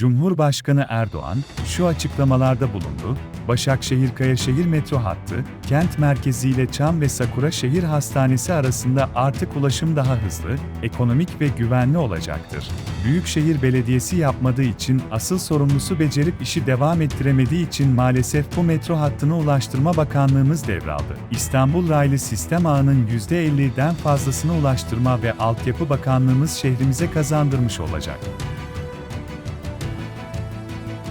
Cumhurbaşkanı Erdoğan şu açıklamalarda bulundu. Başakşehir Kayaşehir metro hattı, kent merkeziyle Çam ve Sakura Şehir Hastanesi arasında artık ulaşım daha hızlı, ekonomik ve güvenli olacaktır. Büyükşehir Belediyesi yapmadığı için asıl sorumlusu becerip işi devam ettiremediği için maalesef bu metro hattını Ulaştırma Bakanlığımız devraldı. İstanbul raylı sistem ağının %50'den fazlasını Ulaştırma ve Altyapı Bakanlığımız şehrimize kazandırmış olacak.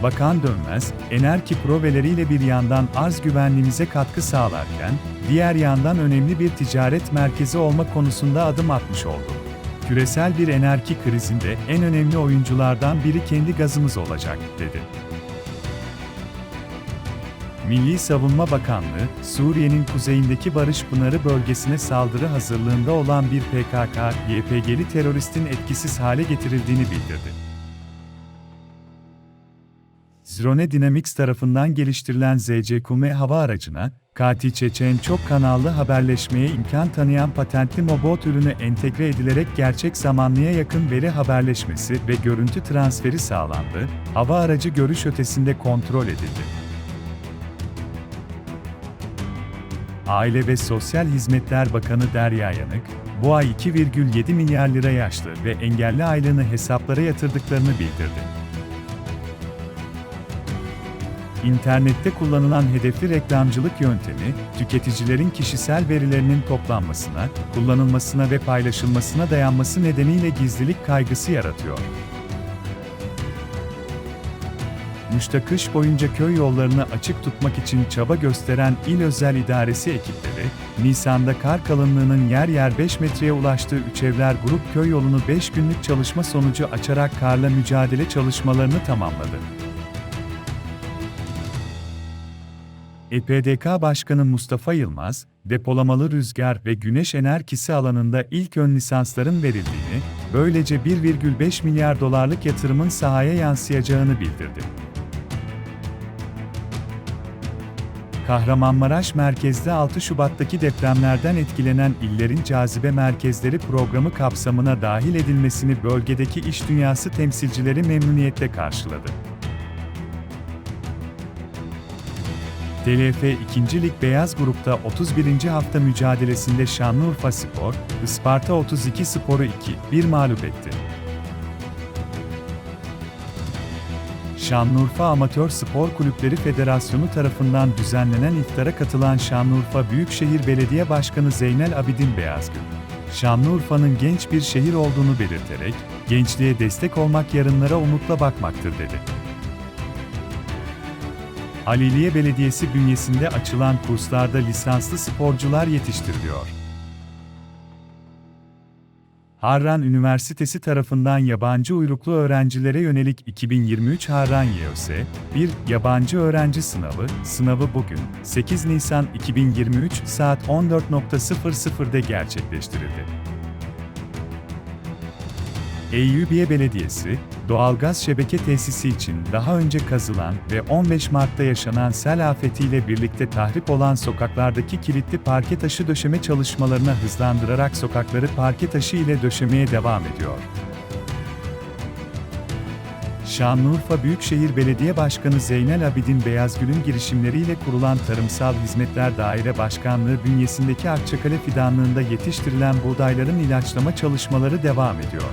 Bakan Dönmez, Enerki proveleriyle bir yandan arz güvenliğimize katkı sağlarken, diğer yandan önemli bir ticaret merkezi olma konusunda adım atmış oldu. Küresel bir enerji krizinde en önemli oyunculardan biri kendi gazımız olacak, dedi. Milli Savunma Bakanlığı, Suriye'nin kuzeyindeki Barış Pınarı bölgesine saldırı hazırlığında olan bir PKK-YPG'li teröristin etkisiz hale getirildiğini bildirdi. Zrone Dynamics tarafından geliştirilen ZCQM hava aracına, Kati Çeçen çok kanallı haberleşmeye imkan tanıyan patentli Mobot ürünü entegre edilerek gerçek zamanlıya yakın veri haberleşmesi ve görüntü transferi sağlandı, hava aracı görüş ötesinde kontrol edildi. Aile ve Sosyal Hizmetler Bakanı Derya Yanık, bu ay 2,7 milyar lira yaşlı ve engelli aylığını hesaplara yatırdıklarını bildirdi. İnternette kullanılan hedefli reklamcılık yöntemi, tüketicilerin kişisel verilerinin toplanmasına, kullanılmasına ve paylaşılmasına dayanması nedeniyle gizlilik kaygısı yaratıyor. Muş'ta kış boyunca köy yollarını açık tutmak için çaba gösteren İl Özel İdaresi ekipleri, Nisan'da kar kalınlığının yer yer 5 metreye ulaştığı Üçevler Grup köy yolunu 5 günlük çalışma sonucu açarak karla mücadele çalışmalarını tamamladı. EPDK Başkanı Mustafa Yılmaz, depolamalı rüzgar ve güneş enerjisi alanında ilk ön lisansların verildiğini, böylece 1,5 milyar dolarlık yatırımın sahaya yansıyacağını bildirdi. Kahramanmaraş merkezde 6 Şubat'taki depremlerden etkilenen illerin cazibe merkezleri programı kapsamına dahil edilmesini bölgedeki iş dünyası temsilcileri memnuniyetle karşıladı. TLF 2. Lig Beyaz Grup'ta 31. hafta mücadelesinde Şanlıurfa Spor, Isparta 32 Spor'u 2-1 mağlup etti. Şanlıurfa Amatör Spor Kulüpleri Federasyonu tarafından düzenlenen iftara katılan Şanlıurfa Büyükşehir Belediye Başkanı Zeynel Abidin Beyazgül, Şanlıurfa'nın genç bir şehir olduğunu belirterek, gençliğe destek olmak yarınlara umutla bakmaktır dedi. Haliliye Belediyesi bünyesinde açılan kurslarda lisanslı sporcular yetiştiriliyor. Harran Üniversitesi tarafından yabancı uyruklu öğrencilere yönelik 2023 Harran YÖS, 1. Yabancı Öğrenci Sınavı, sınavı bugün, 8 Nisan 2023 saat 14.00'de gerçekleştirildi. Eyyubiye Belediyesi, doğalgaz şebeke tesisi için daha önce kazılan ve 15 Mart'ta yaşanan sel afetiyle birlikte tahrip olan sokaklardaki kilitli parke taşı döşeme çalışmalarını hızlandırarak sokakları parke taşı ile döşemeye devam ediyor. Şanlıurfa Büyükşehir Belediye Başkanı Zeynel Abidin Beyazgül'ün girişimleriyle kurulan Tarımsal Hizmetler Daire Başkanlığı bünyesindeki Akçakale fidanlığında yetiştirilen buğdayların ilaçlama çalışmaları devam ediyor.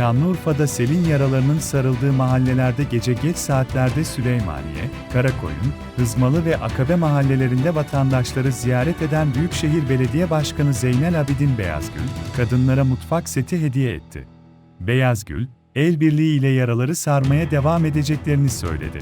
Şanlıurfa'da selin yaralarının sarıldığı mahallelerde gece geç saatlerde Süleymaniye, Karakoyun, Hızmalı ve Akabe mahallelerinde vatandaşları ziyaret eden Büyükşehir Belediye Başkanı Zeynel Abidin Beyazgül, kadınlara mutfak seti hediye etti. Beyazgül, el birliği ile yaraları sarmaya devam edeceklerini söyledi.